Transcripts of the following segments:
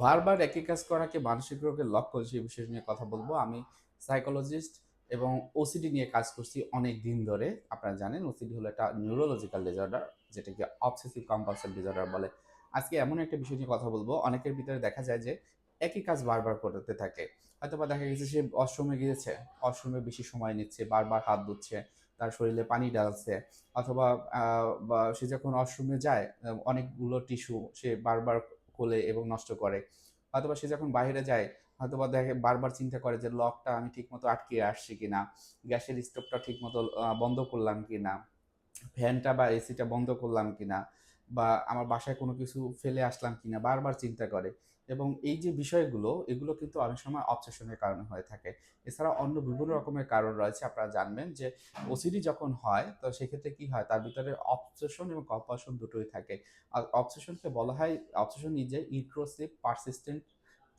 বারবার একই কাজ করাকে মানসিক রোগের লক্ষণ সেই বিষয় নিয়ে কথা বলব। আমি সাইকোলজিস্ট এবং ওসিডি নিয়ে কাজ করছি অনেক দিন ধরে। আপনারা জানেন ওসিডি হলো একটা নিউরোলজিক্যাল ডিসঅর্ডার যেটাকে অবসেসিভ কম্পালসিভ ডিসঅর্ডার বলে। আজকে এমন একটা বিষয় নিয়ে কথা বলব। অনেকের ভিতরে দেখা যায় যে একই কাজ বারবার করতে থাকে। হয়তো বা দেখা গেছে সে অশ্রমে গিয়েছে, অশ্রমে বেশি সময় নিচ্ছে, বারবার হাত ধুচ্ছে, তার শরীরে পানি ডালছে অথবা সে যখন অশ্রমে যায়, অনেকগুলো টিস্যু সে বারবার খোলে এবং নষ্ট করে। হয়তোবা সে যখন বাইরে যায়, হয়তোবা দেখে বারবার চিন্তা করে যে লকটা আমি ঠিকমতো আটকে আসছি কিনা, গ্যাসের স্টোভটা ঠিকমতো বন্ধ করলাম কিনা ফ্যানটা বা এসিটা বন্ধ করলাম কিনা বা আমার বাসায় কোনো কিছু ফেলে আসলাম কিনা বারবার চিন্তা করে। এবং এই যে বিষয়গুলো এগুলো কিন্তু অনেক সময় অবসেশনের কারণে হয়ে থাকে। এছাড়া অন্য বিভিন্ন রকমের কারণ রয়েছে আপনারা জানবেন যে ওসিডি যখন হয় তো সেক্ষেত্রে কি হয়? তার ভিতরে অবসেশন এবং কম্পালশন দুটোই থাকে। আর অবসেশনকে বলা হয় obsession is a intrusive persistent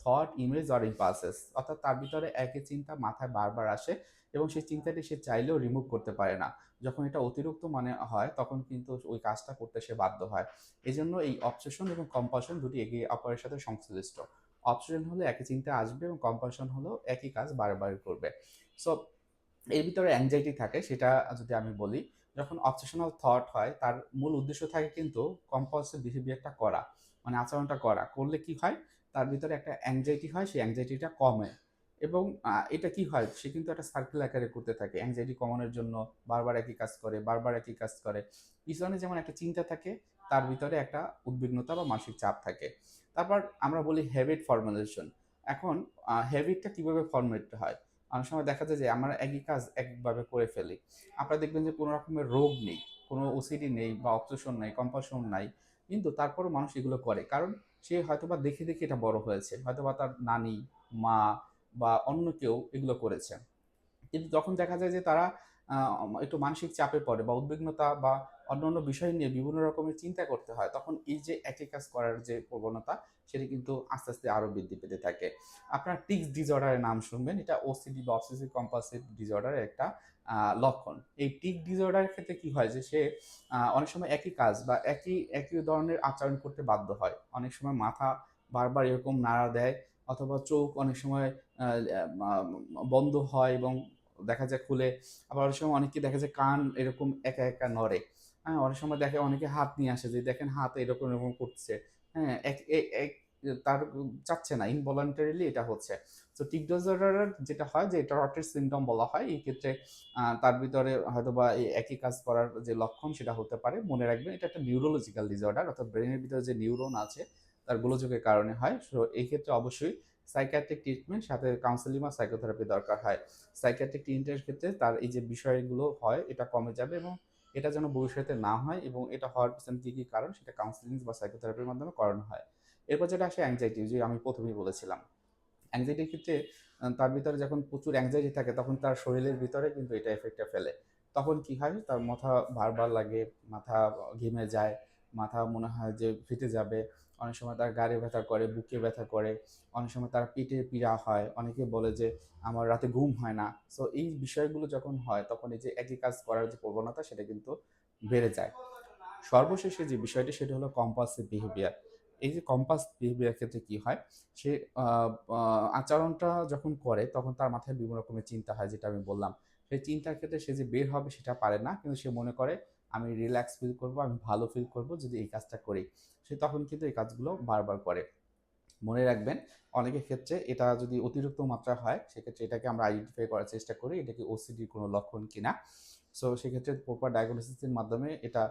thought image or impulses অর্থাৎ তার ভিতরে একই চিন্তা মাথায় বারবার আসে এবং সেই চিন্তাটি সে চাইলেও রিমুভ করতে পারে না। যখন এটা অতিরিক্ত মানে হয়, তখন কিন্তু ওই কাজটা করতে সে বাধ্য হয়। এই জন্য এই অবসেশন এবং কম্পালশন দুটি এগিয়ে অপরের সাথে সংশ্লিষ্ট। অবসেশন হলে একই চিন্তা আসবে এবং কম্পালশন হলো একই কাজ বারবার করবে। সো এর ভিতরে অ্যাংজাইটি থাকে, সেটা যদি আমি বলি, যখন অবসেশনাল থট হয়, তার মূল উদ্দেশ্য থাকে কিন্তু কম্পালসিভ বিহেভিয়ারটা করা মানে আচরণটা করা। করলে কি হয়? তার ভিতরে একটা অ্যাংজাইটি হয়, সেই অ্যাংজাইটিটা কমে। এবং এটা কি হয়? সে কিন্তু একটা সার্কেল আকারে করতে থাকে। অ্যাংজাইটি কমানোর জন্য বারবার একই কাজ করে, বারবার একই কাজ করে। পিছনে যেমন একটা চিন্তা থাকে, তার ভিতরে একটা উদ্বিগ্নতা বা মানসিক চাপ থাকে। তারপর আমরা বলি হ্যাবিট ফর্মুলেশন এখন হ্যাবিটটা কীভাবে ফর্মেট হয়? অনেক সময় দেখা যায় যে আমরা একই কাজ একভাবে করে ফেলি। আপনারা দেখবেন যে কোনো রকমের রোগ নেই, কোনো ওসিডি নেই বা অবসেশন নেই কম্পালশন নাই। কিন্তু তারপরও মানুষ এগুলো করে। কারণ সে হয়তোবা দেখে দেখে এটা বড় হয়েছে, হয়তোবা তার নানি, মা বা অন্য কেউ এগুলো করেছে। কিন্তু যখন দেখা যায় যে তারা একটু মানসিক চাপে পড়ে বা উদ্বিগ্নতা বা অন্যান্য বিষয় নিয়ে বিভিন্ন রকমের চিন্তা করতে হয়, তখন এই যে একই কাজ করার যে প্রবণতা, সেটি কিন্তু আস্তে আস্তে আরও বৃদ্ধি পেতে থাকে। আপনার টিক্স ডিসঅর্ডারের নাম শুনবেন, এটা ওসিডি বা অবসেসিভ কম্পালসিভ ডিসঅর্ডারের একটা লক্ষণ। এই টিক ডিসঅর্ডারের ক্ষেত্রে কি হয় যে, সে অনেক সময় একই কাজ বা একই একই ধরনের আচরণ করতে বাধ্য হয়। অনেক সময় মাথা বারবার এরকম নাড়া দেয়, অথবা চোখ অনেক সময় বন্ধ হয় এবং দেখা যায় খুলে, আবার অনেক সময় অনেকে দেখা যায় কান এরকম একা একা নড়ে। হ্যাঁ অনেক সময় দেখে অনেকে হাত নিয়ে আসে যে, দেখেন হাত এরকম এরকম করছে। হ্যাঁ এক এক- তার চাচ্ছে না ইনভলান্টারিলি এটা হচ্ছে। তো টিক যেটা হয় যে, এটা রটের সিমটম বলা হয়। এই ক্ষেত্রে তার ভিতরে হয়তো বা একই কাজ করার যে লক্ষণ সেটা হতে পারে। মনে রাখবেন, এটা একটা নিউরোলজিক্যাল ডিসঅর্ডার অর্থাৎ ব্রেনের ভিতরে যে নিউরন আছে, তার গোলযোগের কারণে হয়। সো এই ক্ষেত্রে অবশ্যই সাইকিয়াট্রিক ট্রিটমেন্ট সাথে কাউন্সেলিং বা সাইকোথেরাপি দরকার হয়। সাইকিয়াট্রিক ট্রিটমেন্টের ক্ষেত্রে তার এই যে বিষয়গুলো হয়, এটা কমে যাবে এবং এটা যেন ভবিষ্যতে না হয় এবং এটা হওয়ার পিছনে কী কী কারণ, সেটা কাউন্সেলিং বা সাইকোথেরাপির মাধ্যমে করানো হয়। এরপর যেটা আসে অ্যাংজাইটি যে আমি প্রথমেই বলেছিলাম। অ্যাংজাইটির ক্ষেত্রে তার ভিতরে যখন প্রচুর অ্যাংজাইটি থাকে, তখন তার শরীরের ভিতরে কিন্তু এটা এফেক্টটা ফেলে। তখন কি হয়, তার মাথা বারবার লাগে, মাথা ঘেমে যায় মাথা মনে হয় যে ফেটে যাবে। অনেক সময় তার গাড়ি ব্যথা করে, বুকে ব্যথা করে, অনেক সময় তার পেটে পীড়া হয়। অনেকে বলে যে, আমার রাতে ঘুম হয় না। সো এই বিষয়গুলো যখন হয়, তখন এই যে একই কাজ করার যে প্রবণতা, সেটা কিন্তু বেড়ে যায়। সর্বশেষে যে বিষয়টি, সেটা হলো কম্পালসিভ বিহেভিয়ার এই যে কম্পাস বিহেভিয়ার ক্ষেত্রে কি হয়, সে আচরণটা যখন করে, তখন তার মাথায় বিভিন্ন রকমের চিন্তা হয়, যেটা আমি বললাম। সেই চিন্তার ক্ষেত্রে সে যে বের হবে, সেটা পারে না। কিন্তু সে মনে করে আমি রিল্যাক্স ফিল করব, আমি ভালো ফিল করব যদি এই কাজটা করি। সে তখন কিন্তু এই কাজগুলো বারবার করে। মনে রাখবেন, অনেকের ক্ষেত্রে এটা যদি অতিরিক্ত মাত্রা হয়, সেক্ষেত্রে এটাকে আমরা আইডেন্টিফাই করার চেষ্টা করি এটা কি ওসিডির কোনো লক্ষণ কিনা। সো সেক্ষেত্রে প্রপার ডায়াগনোসিসের মাধ্যমে এটা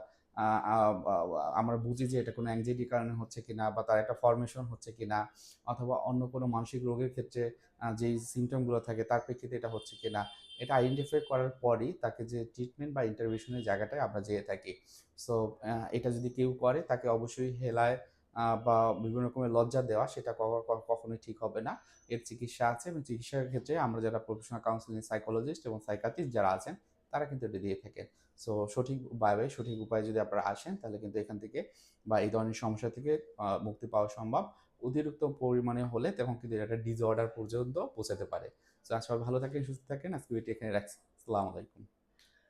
আমরা বুঝি যে এটা কোনো অ্যাংজাইটির কারণে হচ্ছে কিনা বা তার একটা ফরমেশন হচ্ছে কিনা অথবা অন্য কোনো মানসিক রোগের ক্ষেত্রে যেই সিমটমগুলো থাকে তার প্রেক্ষিতে এটা হচ্ছে কিনা, এটা আইডেন্টিফাই করার পরই তাকে যে ট্রিটমেন্ট বা ইন্টারভেনশনের জায়গাটায় আমরা যেয়ে থাকি। সো এটা যদি কেউ করে তাকে অবশ্যই হেলায় বা বিভিন্ন রকমের লজ্জা দেওয়া সেটা কখনো- কখনো- কখনোই ঠিক হবে না। এর চিকিৎসা আছে এবং চিকিৎসার ক্ষেত্রে আমরা যারা প্রফেশনাল কাউন্সিলিং সাইকোলজিস্ট এবং সাইকাটিস্ট যারা আছেন তারা কিন্তু এটা দিয়ে থাকেন। সো সঠিক সঠিকভাবে সঠিক উপায়ে যদি আপনারা আসেন, তাহলে কিন্তু এখান থেকে বা এই ধরনের সমস্যা থেকে মুক্তি পাওয়া সম্ভব। অতিরিক্ত পরিমাণে হলে তখন কিন্তু এটা ডিসঅর্ডার পর্যন্ত পৌঁছাতে পারে। তো সবাই ভালো থাকেন, সুস্থ থাকেন। আজকে এটি এখানে রাখছি। আসসালামু আলাইকুম।